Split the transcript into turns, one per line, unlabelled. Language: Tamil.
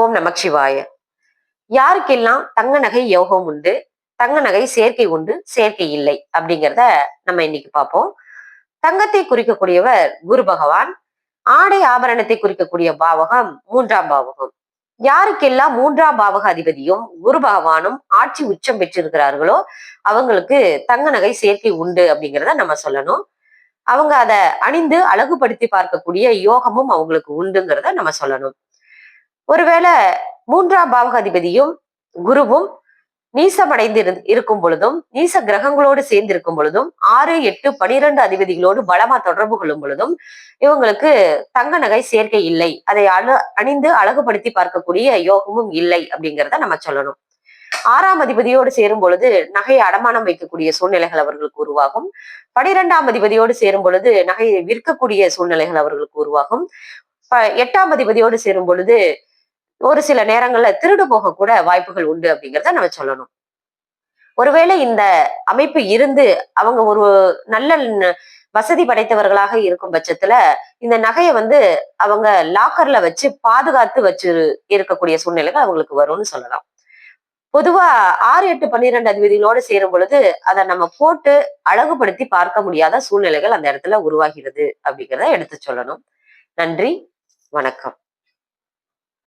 ஓம் நமச்சிவாய. யாருக்கெல்லாம் தங்க நகை யோகம் உண்டு தங்க நகை சேர்க்கை உண்டு சேர்க்கை இல்லை அப்படிங்கிறத நம்ம இன்னைக்கு பார்ப்போம். தங்கத்தை குறிக்கக்கூடியவர் குரு பகவான் ஆடை ஆபரணத்தை குறிக்கக்கூடிய பாவகம் மூன்றாம் பாவகம். யாருக்கெல்லாம் மூன்றாம் பாவக அதிபதியும் குரு பகவானும் ஆட்சி உச்சம் பெற்றிருக்கிறார்களோ அவங்களுக்கு தங்க நகை சேர்க்கை உண்டு அப்படிங்கிறத நம்ம சொல்லணும். அவங்க அதை அணிந்து அழகுபடுத்தி பார்க்கக்கூடிய யோகமும் அவங்களுக்கு உண்டுங்கிறத நம்ம சொல்லணும். ஒருவேளை மூன்றாம் பாவகாதிபதியும் குருவும் நீசமடைந்து இருக்கும் பொழுதும் நீச கிரகங்களோடு சேர்ந்து இருக்கும் பொழுதும் ஆறு எட்டு பனிரெண்டு அதிபதிகளோடு பலமா தொடர்பு கொள்ளும் பொழுதும் இவங்களுக்கு தங்க நகை சேர்க்கை இல்லை. அதை அழு அணிந்து அழகுபடுத்தி பார்க்கக்கூடிய யோகமும் இல்லை அப்படிங்கிறத நம்ம சொல்லணும். ஆறாம் அதிபதியோடு சேரும் பொழுது நகையை அடமானம் வைக்கக்கூடிய சூழ்நிலைகள் அவர்களுக்கு உருவாகும். பனிரெண்டாம் அதிபதியோடு சேரும் பொழுது நகையை விற்கக்கூடிய சூழ்நிலைகள் அவர்களுக்கு உருவாகும். எட்டாம் அதிபதியோடு சேரும் பொழுது ஒரு சில நேரங்கள்ல திருடு போக கூட வாய்ப்புகள் உண்டு அப்படிங்கிறத நம்ம சொல்லணும். ஒருவேளை இந்த அமைப்பு இருந்து அவங்க ஒரு நல்ல வசதி படைத்தவர்களாக இருக்கும் பட்சத்துல இந்த நகையை வந்து அவங்க லாக்கர்ல வச்சு பாதுகாத்து வச்சு இருக்கக்கூடிய சூழ்நிலைகள் அவங்களுக்கு வரும்னு சொல்லலாம். பொதுவா ஆறு எட்டு பன்னிரெண்டு அதிபதிகளோடு சேரும் பொழுது அதை நம்ம போட்டு அழகுபடுத்தி பார்க்க முடியாத சூழ்நிலைகள் அந்த இடத்துல உருவாகிறது அப்படிங்கிறத எடுத்து சொல்லணும். நன்றி வணக்கம்.